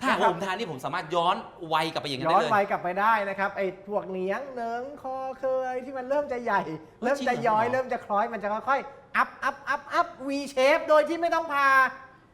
[SPEAKER 1] ถ้าหากว่าผมทานนี่ผมสามารถย้อนวัยกลับไปอย่างนั้น
[SPEAKER 2] ย้อน
[SPEAKER 1] ได้เลย
[SPEAKER 2] วัยกลับไปได้นะครับไอ้พวกเหนียงเนิงคอเคยที่มันเริ่มจะใหญ่
[SPEAKER 1] เฮ้ย
[SPEAKER 2] เริ่ม
[SPEAKER 1] จริง
[SPEAKER 2] จะ
[SPEAKER 1] เหรอ
[SPEAKER 2] ย้อย
[SPEAKER 1] หมอ
[SPEAKER 2] เริ่มจะคล้อยมันจะค่อยๆอัพอัพอัพอัพวีเชฟโดยที่ไม่ต้องพา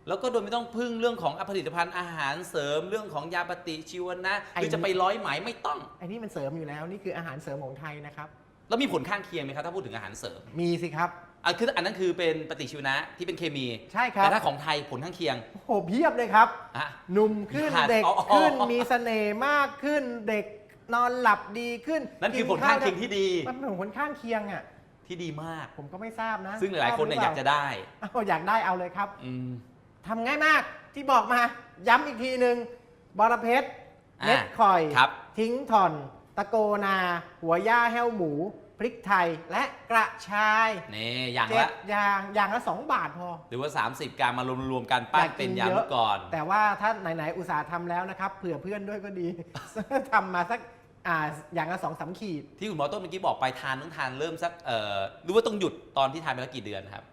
[SPEAKER 1] แล้วก็โดยไม่ต้องพึ่งเรื่องของผลิตภัณฑ์อาหารเสริมเรื่องของยาปฏิชีวนะ
[SPEAKER 2] ไอ้
[SPEAKER 1] หรือจะไปร้อยไหมไม่ต้อง
[SPEAKER 2] ไอ้นี่มันเสริมอยู่แล้วนี่คืออาหารเสริมของไทยนะครับ
[SPEAKER 1] แล้วมีผลข้างเคียงไหมครับถ้าพูดถึงอาหารเสริม
[SPEAKER 2] มีสิครับ
[SPEAKER 1] อะคืออันนั้นคือเป็นปฏิชีวนะที่เป็นเคมี
[SPEAKER 2] ใช่ครับ
[SPEAKER 1] แต่ถ้าของไทยผลข้างเคียง
[SPEAKER 2] โอ้โหเพียบเลยครับ
[SPEAKER 1] อะ
[SPEAKER 2] หนุ่มขึ้น
[SPEAKER 1] ขาด
[SPEAKER 2] เด็ก
[SPEAKER 1] อ๋อ
[SPEAKER 2] ขึ้นมีเสน่ห์มากขึ้นเด็กนอนหลับดีขึ้น
[SPEAKER 1] นั่นคือผลข้างเคียงที่ดี
[SPEAKER 2] มันเป็นผลข้างเคียงอะ
[SPEAKER 1] ที่ดีมาก
[SPEAKER 2] ผมก็ไม่ทราบนะ
[SPEAKER 1] ซึ่งหลายๆคนเนี่ยอยากจะได้
[SPEAKER 2] เอาอยากได้เอาเลยครับ
[SPEAKER 1] อืม
[SPEAKER 2] ทำง่ายมากที่บอกมาย้ำอีกทีหนึ่งบอระเพ็ด
[SPEAKER 1] อ่า
[SPEAKER 2] เม็ดข่อย
[SPEAKER 1] ครับ
[SPEAKER 2] ทิ้งถอน ตะโกนา หัวย่าแห้วหมู พริกไทยและกระชาย
[SPEAKER 1] นี่อย่าง
[SPEAKER 2] เจ็
[SPEAKER 1] ละ
[SPEAKER 2] ดอย่างอย่างละสองบาทพอ
[SPEAKER 1] หรือว่า 30 กรัมมารวมๆกันปั้นเป็นยาลูกกรอน
[SPEAKER 2] แต่ว่าถ้าไหน ๆ อุตสาห์ทำแล้วนะครับ เผื่อเพื่อนด้วยก็ดี ทำมาสักอ่าอย่างละสองสามขีด
[SPEAKER 1] ที่คุณหมอต้นเมื่อกี้บอกไปทานต้องทานเริ่มสักเอ่อหรือว่าต้องหยุดตอนที่ทานไปแล้วกี่เดือนครับ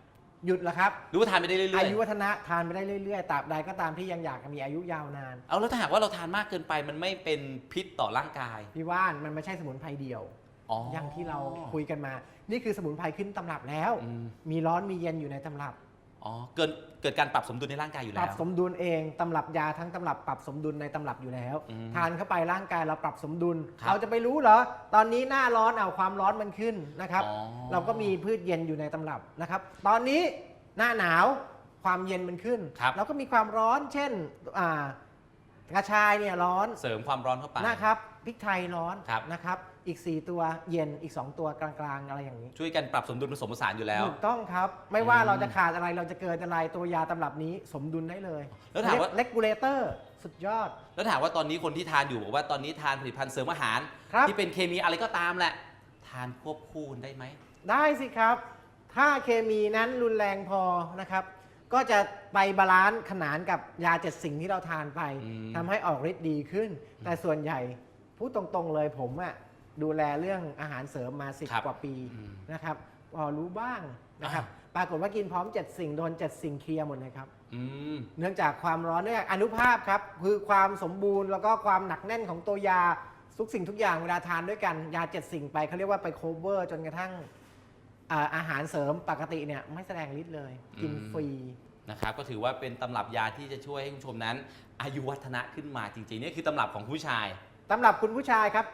[SPEAKER 2] หยุดแล้วครับ
[SPEAKER 1] หรือว่าทานไปได้เรื่อย
[SPEAKER 2] อายุวัฒนะทานไปได้เรื่อยๆตราบใดก็ตามที่ยังอยากมีอายุยาวนาน
[SPEAKER 1] ๆ เอาแล้วถ้าหากว่าเราทานมากเกินไปมันไม่เป็นพิษต่อร่างกาย
[SPEAKER 2] พี่ว่านมันไม่ใช่สมุนไพรเดียว
[SPEAKER 1] อ๋อ
[SPEAKER 2] อ
[SPEAKER 1] อย่าง
[SPEAKER 2] ที่เราคุยกันมา นี่คือสมุนไพรขึ้นตำรับแล้ว
[SPEAKER 1] อืม
[SPEAKER 2] มีร้อนมีเย็นอยู่ในตำรับ
[SPEAKER 1] อ๋อเกิดเกิดการปรับสมดุลในร่างกายอยู่
[SPEAKER 2] ป
[SPEAKER 1] แล้
[SPEAKER 2] รับ
[SPEAKER 1] ว
[SPEAKER 2] สมดุลเองตำรับยาทั้งตำรับปรับสมดุลในตำรับอยู่แล้ว
[SPEAKER 1] อืม
[SPEAKER 2] ทานเข้าไปร่างกายเราปรับสมดุล
[SPEAKER 1] ครับ
[SPEAKER 2] เราจะไปรู้เหรอ ตอนนี้หน้าร้อนเอาความร้อนมันขึ้นนะครับ
[SPEAKER 1] อ๋อ
[SPEAKER 2] เราก็มีพืชเย็นอยู่ในตำรับนะครับ ตอนนี้หน้าหนาวความเย็นมันขึ้น
[SPEAKER 1] ครับ
[SPEAKER 2] เราก็มีความร้อนเช่นอ่ากระชายเนี่ยร้อน
[SPEAKER 1] เสริมความร้อนเข้าไป
[SPEAKER 2] นะครับพริกไทยร้อน
[SPEAKER 1] ครับ
[SPEAKER 2] นะครับ อีก 4 ตัวเย็นอีก 2 ตัวกลางๆ อะไรอย่างนี้
[SPEAKER 1] ช่วยกันปรับสมดุลผสมผสานอยู่แล้ว
[SPEAKER 2] ถูกต้องครับ ไม่ว่า
[SPEAKER 1] อืม
[SPEAKER 2] เราจะขาดอะไรเราจะเกินอะไรตัวยาตำรับนี้สมดุลได้เลย
[SPEAKER 1] แล้วถามว่า
[SPEAKER 2] เลกูเลเตอร์สุดยอด
[SPEAKER 1] แล้วถามว่าตอนนี้คนที่ทานอยู่บอกว่าตอนนี้ทานผลิตภัณฑ์เสริมอาหาร
[SPEAKER 2] ครับ
[SPEAKER 1] ที่เป็นเคมีอะไรก็ตามแหละ ทานควบคู่กันได้ไหม
[SPEAKER 2] ได้สิครับ ถ้าเคมีนั้นรุนแรงพอนะครับ ก็จะไปบาลานซ์ขนานกับยาเจ็ดสิ่งที่เราทานไป
[SPEAKER 1] อืม
[SPEAKER 2] ทำให้ออกฤทธิ์ดีขึ้น แต่ส่วนใหญ่พูดตรงๆเลยผมอะ ดูแลเรื่องอาหารเสริมมาสิ
[SPEAKER 1] ครับ
[SPEAKER 2] กว่าปี
[SPEAKER 1] อืม
[SPEAKER 2] นะครับพอรู้บ้างนะครับ
[SPEAKER 1] อ่
[SPEAKER 2] ปรากฏว่ากินพร้อม 7 สิ่งโดน 7 สิ่งเคลียร์หมดเลยครับ
[SPEAKER 1] อืม
[SPEAKER 2] เนื่องจากความร้อนเนื่องจากอนุภาพครับคือความสมบูรณ์แล้วก็ความหนักแน่นของตัวยาทุกสิ่งทุกอย่างเวลาทานด้วยกันยาเจ็ดสิ่งไปเขาเรียกว่าไปโคเวอร์จนกระทั่งอ่าอาหารเสริมปกติเนี่ยไม่แสดงฤทธิ์เลย กิน
[SPEAKER 1] อืม
[SPEAKER 2] ฟรี
[SPEAKER 1] นะครับก็ถือว่าเป็นตำรับยาที่จะช่วยให้คุณผู้ชมนั้น อายุวัฒนะขึ้นมาจริงๆ นี่คือตำรับของผู้ชาย
[SPEAKER 2] สำหรับคุณผู้ชายครับ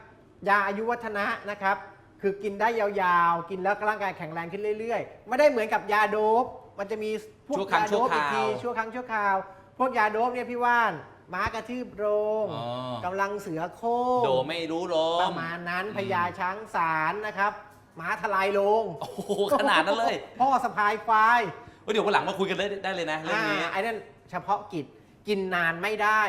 [SPEAKER 2] ยาอายุวัฒนะนะครับ คือกินได้ยาวๆ กินแล้วร่างกายแข็งแรงขึ้นเรื่อยๆ ไม่ได้เหมือนกับยาโดบมันจะมีพวก
[SPEAKER 1] ชั่วครั้ง
[SPEAKER 2] ยาโดบ
[SPEAKER 1] ชั่วค
[SPEAKER 2] อีก
[SPEAKER 1] ราว
[SPEAKER 2] ทีชั่วครั้งชั่วคราว พวกยาโดบเนี่ยพี่ว่านม้ากระทืบโรง
[SPEAKER 1] อ๋อ
[SPEAKER 2] กำลังเสือโคร่ง
[SPEAKER 1] โดไม่รู้ลม
[SPEAKER 2] ประมาณนั้น
[SPEAKER 1] อืม
[SPEAKER 2] พญาช้างสารนะครับม้าทลายโรง
[SPEAKER 1] โอ้โหขนาดนั้นเลย
[SPEAKER 2] พ่อสะพายควาย
[SPEAKER 1] เฮ้ยเดี๋ยววันหลังมาคุยกันได้ได้เลยนะเรื่องนี้า
[SPEAKER 2] ไอ้นั่นเฉพาะกิจกินนานไม่ได้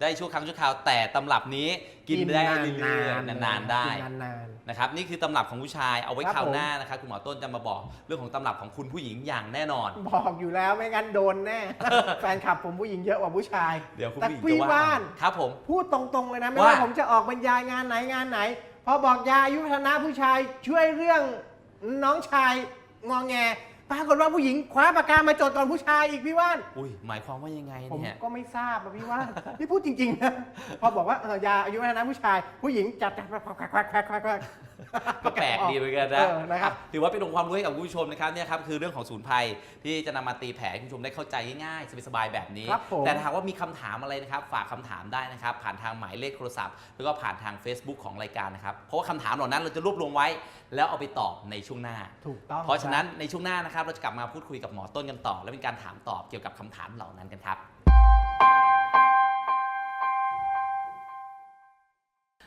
[SPEAKER 1] ได้ชั่วครั้งชั่วคราวแต่ตำรับนี้กินได้เรื่อยๆนานๆได้
[SPEAKER 2] กินนาน
[SPEAKER 1] นะครับนี่คือตำรับของผู้ชายเอาไว้
[SPEAKER 2] ครับ
[SPEAKER 1] คราว
[SPEAKER 2] ผม
[SPEAKER 1] หน้านะครับคุณหมอต้นจะมาบอกเรื่องของตำรับของคุณผู้หญิงอย่างแน่นอน
[SPEAKER 2] ๆบอกอยู่แล้วไม่งั้นโดนแน่แฟนคลับผมผู้หญิงเยอะกว่าผู้ชาย
[SPEAKER 1] เดี๋ยวคุณ
[SPEAKER 2] แต่
[SPEAKER 1] ผู้หญิง
[SPEAKER 2] พี่
[SPEAKER 1] จะว่า
[SPEAKER 2] ว่าน
[SPEAKER 1] ครับผม
[SPEAKER 2] พูดตรงๆเลยนะไม่
[SPEAKER 1] ว่า
[SPEAKER 2] ว่าผมจะออกบรรยายงานไหนงานไหนพอบอกยาอายุวัฒนะผู้ชายช่วยเรื่องน้องชายงองแง ปรากฏว่าผู้หญิงคว้าปากกามาจดก่อนผู้ชายอีกพี่ว่าน
[SPEAKER 1] อุ้ยหมายความว่ายังไง
[SPEAKER 2] ผม
[SPEAKER 1] เนี่ย
[SPEAKER 2] ก็ไม่ทราบอะพี่ว่าน นี่พูดจริงๆนะพอบอกว่าเออยาอายุวัฒนะผู้ชาย ผู้หญิงจัดจัดแควกแควกแควกแควกแควกแคว ก
[SPEAKER 1] ก็แปลกดีเหมือนกัน
[SPEAKER 2] เอ
[SPEAKER 1] นะ
[SPEAKER 2] อนะครับ
[SPEAKER 1] ถือว่าเป็นองค์ความรู้ให้กับคุณผู้ชมนะครับเนี่ยครับคือเรื่องของศูนย์ภัยที่จะนำมาตีแผ่ให้คุณผู้ชมได้เข้าใจง่ายๆสบายๆแบบนี้
[SPEAKER 2] ครับผม
[SPEAKER 1] แต่ถ้าหากว่ามีคำถามอะไรนะครับ ฝากคำถามได้นะครับ ผ่านทางหมายเลขโทรศัพท์ แล้วก็ผ่านทาง Facebook ของรายการนะครับ เพราะว่าคำถามเหล่านั้นเราจะรวบรวมไว้ แล้วเอาไปตอบในช่วงหน้า
[SPEAKER 2] ถูกต้อง
[SPEAKER 1] เพราะฉะนั้นในช่วงหน้านะครับเราจะกลับมาพูดคุยกับหมอต้นกันต่อ และเป็นการถามตอบเกี่ยวกับคำถามเหล่านั้นกันครับ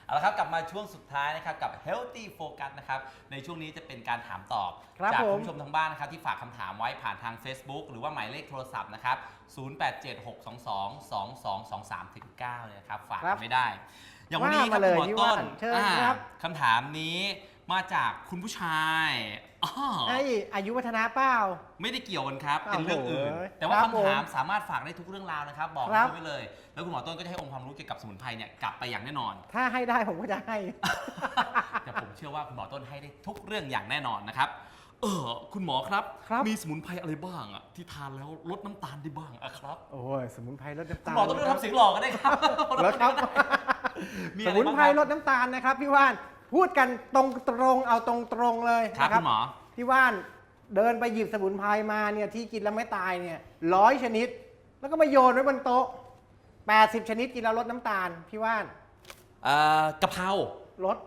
[SPEAKER 1] เอาละครับกลับมาช่วงสุดท้ายนะครับกับ Healthy Focus นะครับในช่วงนี้จะเป็นการถามตอบ
[SPEAKER 2] ครับ
[SPEAKER 1] จาก
[SPEAKER 2] ผม
[SPEAKER 1] คุณผู้ชมทางบ้านนะครับที่ฝากคำถามไว้ผ่านทาง Facebook หรือว่าหมายเลขโทรศัพท์นะครับ 0876222223ถึง9เลยนะครับฝาก
[SPEAKER 2] ครับ
[SPEAKER 1] กันไม่ได้ อย่างวันนี้ค
[SPEAKER 2] ว่า
[SPEAKER 1] รับ
[SPEAKER 2] มาเลย
[SPEAKER 1] คุณหมอต้น
[SPEAKER 2] พี่ว่านเชิญ
[SPEAKER 1] อ่า
[SPEAKER 2] ครับ
[SPEAKER 1] คำถามนี้มาจากคุณผู้ชาย อ้อ
[SPEAKER 2] ไอ้อายุวัฒนะเปล่า
[SPEAKER 1] ไม่ได้เกี่ยวกันครับ
[SPEAKER 2] อ้าว
[SPEAKER 1] เป็นเรื่องอื่น
[SPEAKER 2] โอ้ย
[SPEAKER 1] แต่ว่า
[SPEAKER 2] ครับ
[SPEAKER 1] คำถาม
[SPEAKER 2] ผม
[SPEAKER 1] สามารถฝากได้ทุกเรื่องราวนะครับ บอก
[SPEAKER 2] ครับ
[SPEAKER 1] ไว้เลย แล้วคุณหมอต้นก็จะให้องค์ความรู้เกี่ยวกับสมุนไพรเนี่ยกลับไปอย่างแน่นอน
[SPEAKER 2] ถ้าให้ได้ผมก็จะให้
[SPEAKER 1] แต่ผมเชื่อว่าคุณหมอต้นให้ได้ทุกเรื่องอย่างแน่นอนนะครับ เออคุณหมอครับ
[SPEAKER 2] ครับ
[SPEAKER 1] มีสมุนไพรอะไรบ้างอะที่ทานแล้วลดน้ำตาลได้บ้างอะครับ
[SPEAKER 2] โอ้ยสมุนไพรลดน้ำ
[SPEAKER 1] คุ
[SPEAKER 2] ตา
[SPEAKER 1] ณ
[SPEAKER 2] ล
[SPEAKER 1] หมอต้นไม่ต้องทำเสียงหลอกก็ได้ครับ
[SPEAKER 2] แล้วครับ
[SPEAKER 1] มี
[SPEAKER 2] ส
[SPEAKER 1] อะไร
[SPEAKER 2] มุน
[SPEAKER 1] บ้าง
[SPEAKER 2] ไพร
[SPEAKER 1] ค
[SPEAKER 2] ล
[SPEAKER 1] รับ
[SPEAKER 2] ดน้ำตาลนะครับพี่ว่าน พูดกันตรงตรงๆเอาตรงตรงๆเลย
[SPEAKER 1] ครับ
[SPEAKER 2] นะ
[SPEAKER 1] คุณหมอ
[SPEAKER 2] พี่ว่านเดินไปหยิบสมุนไพรมาเนี่ยที่กินแล้วไม่ตายเนี่ยร้อยชนิด แล้วก็มาโยนไว้บนโต๊ะ 80 ชนิดกินแล้วลดน้ำตาล พี่ว่าน
[SPEAKER 1] เอ่อกะเพรา
[SPEAKER 2] ลด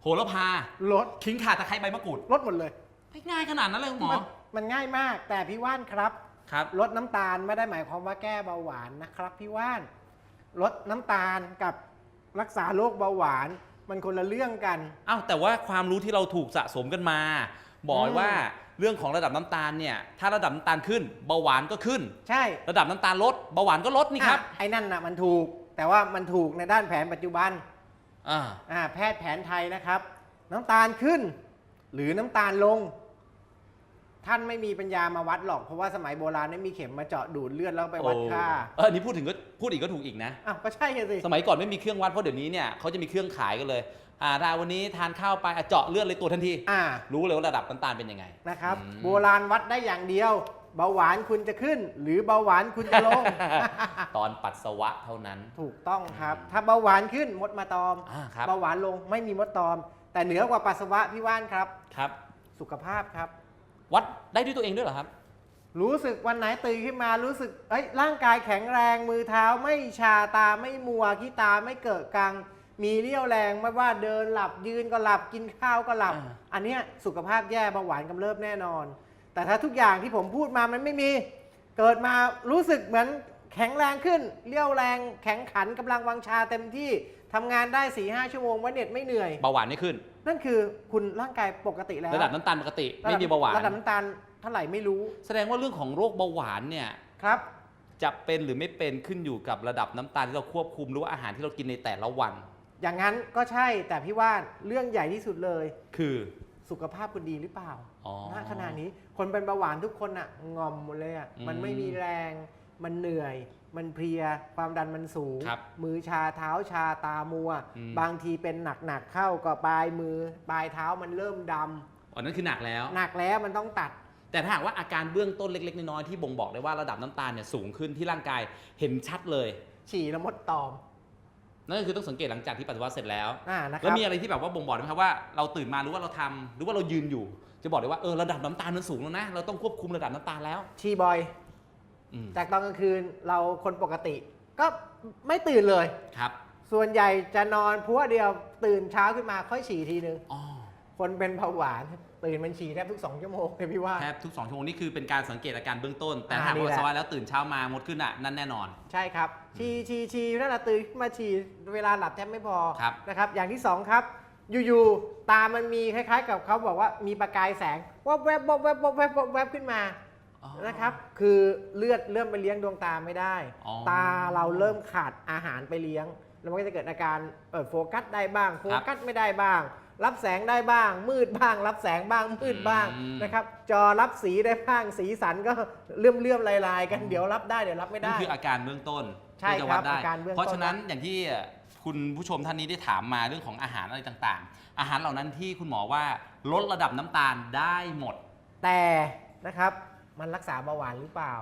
[SPEAKER 1] โหระพา
[SPEAKER 2] ลด
[SPEAKER 1] ขิงข่าตะไคร้ใบมะกรูด
[SPEAKER 2] ลดหมดเลย
[SPEAKER 1] ไม่ง่ายขนาดนั้นเลยคุณหมอ
[SPEAKER 2] มันมันง่ายมากแต่พี่ว่านครับ
[SPEAKER 1] ครับ
[SPEAKER 2] ลดน้ำตาลไม่ได้หมายความว่าแก้เบาหวานนะครับ พี่ว่าน ลดน้ำตาลกับรักษาโรคเบาหวาน มันคนละเรื่องกัน
[SPEAKER 1] อ้าวแต่ว่าความรู้ที่เราถูกสะสมกันมาบอก
[SPEAKER 2] อืม
[SPEAKER 1] ว่าเรื่องของระดับน้ำตาลเนี่ยถ้าระดับน้ำตาลขึ้น เบาหวานก็ขึ้น
[SPEAKER 2] ใช่
[SPEAKER 1] ระดับน้ำตาลลดเบาหวานก็ลดนี่ครับ
[SPEAKER 2] อะไอ้นั่นน่ะมันถูก แต่ว่ามันถูกในด้านแผนปัจจุบัน
[SPEAKER 1] อ่า
[SPEAKER 2] อ่าแพทย์แผนไทยนะครับ น้ำตาลขึ้น หรือน้ำตาลลง ท่านไม่มีปัญญามาวัดหรอก เพราะว่าสมัยโบราณไม่มีเข็มมาเจาะดูดเลือดแล้วไปวัดค่า
[SPEAKER 1] เอออันนี้พูดถึงก็พูดอีกก็ถูกอีกนะ
[SPEAKER 2] อ้าวก็ใช่ไงสิ
[SPEAKER 1] สมัยก่อนไม่มีเครื่องวัดเพราะเดี๋ยวนี้เนี่ยเขาจะมีเครื่องขายกันเลยอ่าถ้าวันนี้ทานข้าวไปอะเจาะเลือดเลยตัวทันที
[SPEAKER 2] อ่า
[SPEAKER 1] รู้เลยว่าระดับน้ำตาลเป็นยังไง
[SPEAKER 2] นะครับ
[SPEAKER 1] อืม
[SPEAKER 2] โบราณวัดได้อย่างเดียว เบาหวานคุณจะขึ้น หรือเบาหวานคุณจะลง
[SPEAKER 1] ตอนปัสสาวะเท่านั้น
[SPEAKER 2] ถูกต้องครับ ถ้าเบาหวานขึ้นมดมาตอม
[SPEAKER 1] อ่าครับ
[SPEAKER 2] เบาหวานลงไม่มีมดตอม แต่เหนือกว่าปัสสาวะพี่ว่านครับ
[SPEAKER 1] ครับ
[SPEAKER 2] สุขภาพครับ
[SPEAKER 1] วัดได้ด้วยตัวเองด้วยเหรอครับ
[SPEAKER 2] รู้สึกวันไหนตื่นขึ้นมารู้สึกเอ้ยร่างกายแข็งแรงมือเท้าไม่ชาตาไม่มัวขี้ตาไม่เกิดกัง มีเรี่ยวแรงไม่ว่าเดินหลับยืนก็หลับกินข้าวก็หลับ
[SPEAKER 1] อ่า
[SPEAKER 2] อันเนี้ยสุขภาพแย่เบาหวานกำเริบแน่นอน แต่ถ้าทุกอย่างที่ผมพูดมามันไม่มี เกิดมารู้สึกเหมือนแข็งแรงขึ้น เรี่ยวแรงแข็งขันกำลังวังชาเต็มที่ทำงานได้4ี่ห้าชั่วโมงวันเน็ตไม่เหนื่อย
[SPEAKER 1] เบาหวานไม่ขึ้น
[SPEAKER 2] นั่นคือคุณร่างกายปกติแล้ว
[SPEAKER 1] ระดับน้ำตาลปกติ ไม่มีเบาหวาน
[SPEAKER 2] ระดับน้ำตาลเท่าไหร่ไม่รู้
[SPEAKER 1] แสดงว่าเรื่องของโรคเบาหวานเนี่ย
[SPEAKER 2] ครับ
[SPEAKER 1] จะเป็นหรือไม่เป็นขึ้นอยู่กับระดับน้ำตาลที่เราควบคุมหรือว่าอาหารที่เรากินในแต่ละวัน
[SPEAKER 2] อย่างนั้นก็ใช่แต่พี่ว่าเรื่องใหญ่ที่สุดเลย
[SPEAKER 1] คือ
[SPEAKER 2] สุขภาพคุณดีหรือเปล่า
[SPEAKER 1] อ๋อ
[SPEAKER 2] ณขณะนี้คนเป็นเบาหวานทุกคนอะงอมหมดเลยอะ
[SPEAKER 1] อืม
[SPEAKER 2] มันไม่มีแรง มันเหนื่อย มันเพลีย ความดันมันสูง
[SPEAKER 1] ครับ
[SPEAKER 2] มือชาเท้าชาตามัว
[SPEAKER 1] อืม
[SPEAKER 2] บางทีเป็นหนักๆเข้าก็ปลายมือ ปลายเท้ามันเริ่มดำ
[SPEAKER 1] อันนั้นคือหนักแล้ว
[SPEAKER 2] หนักแล้วมันต้องตัด
[SPEAKER 1] แต่ถ้าหากว่าอาการเบื้องต้นเล็กๆ น้อยๆที่บ่งบอกได้ว่าระดับน้ำตาลเนี่ยสูงขึ้นที่ร่างกายเห็นชัดเลย
[SPEAKER 2] ฉี่แล้วมดตอม
[SPEAKER 1] นั่นก็คือต้องสังเกตหลังจากที่ปัสสาวะเสร็จแล้ว
[SPEAKER 2] อ่านะค
[SPEAKER 1] แล้ว
[SPEAKER 2] รับ
[SPEAKER 1] มีอะไรที่แบบว่าบ่งบอกได้ไหมครับว่าเราตื่นมาหรือว่าเราทำหรือว่าเรายืนอยู่ จะบอกได้ว่าเออระดับน้ำตาลมันสูงแล้วนะ เราต้องควบคุมระดับน้ำตาลแล้ว
[SPEAKER 2] ฉี่บ่อย
[SPEAKER 1] อืม
[SPEAKER 2] จากตอนกลางคืนเราคนปกติ ก็ไม่ตื่นเลย
[SPEAKER 1] ครับ
[SPEAKER 2] ส่วนใหญ่จะนอนพัวเดียวตื่นเช้าขึ้นมาค่อยฉี่ทีนึง
[SPEAKER 1] อ๋อ
[SPEAKER 2] คนเป็นเบาหวานตื่นมันฉี่แทบทุกสองชั่วโมงเลยพี่ว่า
[SPEAKER 1] แทบทุก2ชั่วโมงนี่คือเป็นการสังเกตอาการเบื้องต้น แต่
[SPEAKER 2] อ่า
[SPEAKER 1] ถ้าหาก
[SPEAKER 2] นี่
[SPEAKER 1] ว่า
[SPEAKER 2] แหละ
[SPEAKER 1] ปัสสาวะแล้วตื่นเช้ามามดขึ้นอะนั่นแน่นอน
[SPEAKER 2] ใช่ครับฉี่ฉี่ฉี่นั่นแหละตื่นขึ้นมาฉี่เวลาหลับแทบไม่พอ
[SPEAKER 1] ครับ
[SPEAKER 2] นะครับ อย่างที่สองครับอยู่ๆตามันมีคล้ายๆ กับเขาบอกว่ามีประกายแสงวับแวบวับแวบวับแวบวับแวบขึ้นมา
[SPEAKER 1] อ๋อ
[SPEAKER 2] นะครับ คือเลือดเริ่มไปเลี้ยงดวงตาไม่ได้
[SPEAKER 1] อ๋อ
[SPEAKER 2] ตาเราเริ่มขาดอาหารไปเลี้ยง แล้วมันก็จะเกิดอาการเออโฟกัสได้บ้าง โฟกัสไม่ได้บ้าง รับแสงได้บ้าง มืดบ้าง รับแสงบ้างมืดบ้าง
[SPEAKER 1] อืม
[SPEAKER 2] นะครับ จอรับสีได้บ้าง สีสันก็เลื่อมเลื่อมๆลายๆ กันเดี๋ยวรับได้เดี๋ยวรับไม่
[SPEAKER 1] นั่
[SPEAKER 2] ได้
[SPEAKER 1] นคืออาการเบื้องต้น
[SPEAKER 2] ใช่
[SPEAKER 1] ที่จะ
[SPEAKER 2] ครั
[SPEAKER 1] วั
[SPEAKER 2] บ
[SPEAKER 1] ดได้
[SPEAKER 2] อาการเบื้องต้น
[SPEAKER 1] เพราะฉะนั้นอย่างที่คุณผู้ชมท่านนี้ได้ถามมาเรื่องของอาหารอะไรต่างๆ อาหารเหล่านั้นที่คุณหมอว่าลดระดับน้ำตาลได้หมด
[SPEAKER 2] แต่นะครับ มันรักษาเบาหวานหรือเปล่า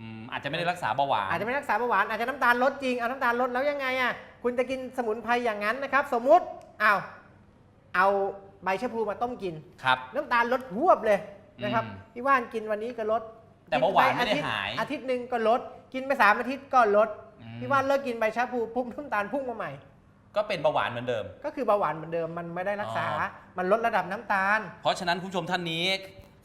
[SPEAKER 1] อืมอาจจะไม่ได้รักษาเบาหวาน
[SPEAKER 2] อาจจะไม่รักษาเบาหวานอาจจะน้ำตาลลดจริงเอาน้ำตาลลดแล้วยังไงอะคุณจะกินสมุนไพรอย่างนั้นนะครับ สมมุติเอาเอาใบชะพลูมาต้มกิน
[SPEAKER 1] ครับ
[SPEAKER 2] น้ำตาลลดหวบเลยนะครับ
[SPEAKER 1] อืม
[SPEAKER 2] พี่ว่านกินวันนี้ก็ลด
[SPEAKER 1] แต่เบาหวานไม่ได้
[SPEAKER 2] กิปอทิต
[SPEAKER 1] หาย
[SPEAKER 2] อาทิตย์หนึ่งก็ลด กินไปสามอาทิตย์ก็ลด
[SPEAKER 1] อืม
[SPEAKER 2] พี่ว่านเลิกกินใบชะพลูปุ๊บน้ำตาลพุ่งมาใหม่
[SPEAKER 1] ก็เป็นเบาหวานเหมือนเดิม
[SPEAKER 2] ก็คือเบาหวานเหมือนเดิมมันไม่ได้รักษา
[SPEAKER 1] อ๋อ
[SPEAKER 2] มันลดระดับน้ำตาล
[SPEAKER 1] เพราะฉะนั้นคุณผู้ชมท่านนี้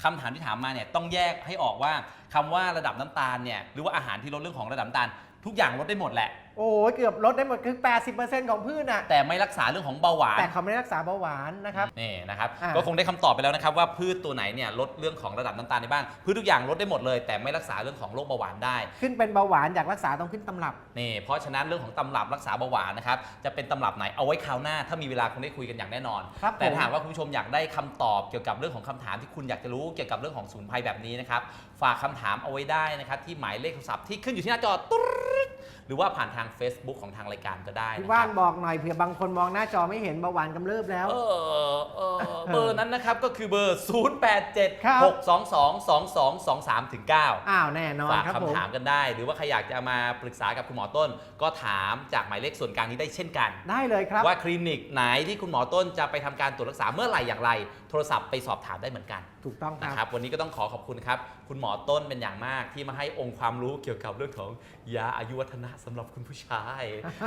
[SPEAKER 1] คำถามที่ถามมาเนี่ยต้องแยกให้ออกว่าคำว่าระดับน้ำตาลเนี่ยหรือว่าอาหารที่ลดเรื่องของระดับน้ำตาล ทุกอย่างลดได้หมดแหละ
[SPEAKER 2] โอ้ยเกือบลดได้หมดคือ 80%ของพืชน่ะ
[SPEAKER 1] แต่ไม่รักษาเรื่องของเบาหวาน
[SPEAKER 2] แต่เขาไม่ได้รักษาเบาหวานนะครับ
[SPEAKER 1] นี่นะครับ
[SPEAKER 2] อ่า
[SPEAKER 1] ก็คงได้คำตอบไปแล้วนะครับว่าพืชตัวไหนเนี่ยลดเรื่องของระดับน้ำตาลได้บ้างพืชทุกอย่างลดได้หมดเลย แต่ไม่รักษาเรื่องของโรคเบาหวานได้
[SPEAKER 2] ขึ้นเป็นเบาหวานอยากรักษาต้องขึ้นตำรับ
[SPEAKER 1] นี่เพราะฉะนั้นเรื่องของตำรับรักษาเบาหวานนะครับจะเป็นตำรับไหนเอาไว้คราวหน้า ถ้ามีเวลาคงได้คุยกันอย่างแน่นอน
[SPEAKER 2] ครับ
[SPEAKER 1] แต่
[SPEAKER 2] ผม
[SPEAKER 1] ถ้าหากว่าคุณผู้ชมอยากได้คำตอบเกี่ยวกับเรื่องของคำถามที่คุณอยากจะรู้เกี่ยวกับเรื่องของสมุนไพรแบบนี้นะครับฝากคำถามเอาไว้ได้นะครับที่หมายเลขโทรศัพท์ที่ขึ้นอยู่ที่หน้าจอตุ๊ด หรือว่าผ่านทาง Facebook ของทางรายการก็ได้
[SPEAKER 2] พี่
[SPEAKER 1] นะค
[SPEAKER 2] ว่า
[SPEAKER 1] รั
[SPEAKER 2] น
[SPEAKER 1] บ
[SPEAKER 2] บอกหน่อยเผื่อบางคนมองหน้าจอไม่เห็นเบาหวานกำเริบแล้ว
[SPEAKER 1] เออเออเบอร์นั้นนะครับก็คือเบอร์0 8 7
[SPEAKER 2] ครับ
[SPEAKER 1] 6 2 2 2 2 2 3ถึง9
[SPEAKER 2] อ้าวแน่นอน
[SPEAKER 1] ฝาก
[SPEAKER 2] ครับผม
[SPEAKER 1] คำถามกันได้ หรือว่าใครอยากจะมาปรึกษากับคุณหมอต้น ก็ถามจากหมายเลขส่วนกลางนี้ได้เช่นกัน
[SPEAKER 2] ได้เลยครับ
[SPEAKER 1] ว่าคลินิกไหนที่คุณหมอต้นจะไปทำการตรวจรักษาเมื่อไหร่อย่างไรโทรศัพท์ไปสอบถามได้เหมือนกัน
[SPEAKER 2] ถูกต้องค
[SPEAKER 1] นะค
[SPEAKER 2] รั
[SPEAKER 1] รับบวันนี้ก็ต้องขอขอบคุณครับ คุณหมอต้นเป็นอย่างมากที่มาให้องค์ความรู้เกี่ยวกับเรื่องของยาอายุวัฒนะสำหรับคุณผู้ชาย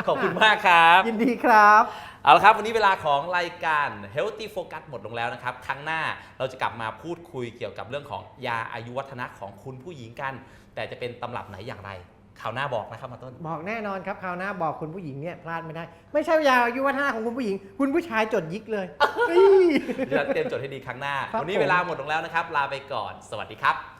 [SPEAKER 1] ขอบคุณมากครับ
[SPEAKER 2] ยินดีครับ
[SPEAKER 1] เอาละครับ วันนี้เวลาของรายการ Healthy Focus หมดลงแล้วนะครับ ครั้งหน้าเราจะกลับมาพูดคุยเกี่ยวกับเรื่องของยาอายุวัฒนะของคุณผู้หญิงกัน แต่จะเป็นตำรับไหนอย่างไร คราวหน้าบอกนะครับหมาต้น
[SPEAKER 2] บอกแน่นอนครับคราวหน้าบอกคุณผู้หญิงเนี่ยพลาดไม่ได้ ไม่ใช่ยาอายุวัฒนะของคุณผู้หญิง คุณผู้ชายจดยิกเลย
[SPEAKER 1] เดี๋ยวเตรียมจดให้ดีครั้งหน้า
[SPEAKER 2] ครับ
[SPEAKER 1] วันนี้
[SPEAKER 2] ผม
[SPEAKER 1] เวลาหมดลงแล้วนะครับ ลาไปก่อน สวัสดีครับ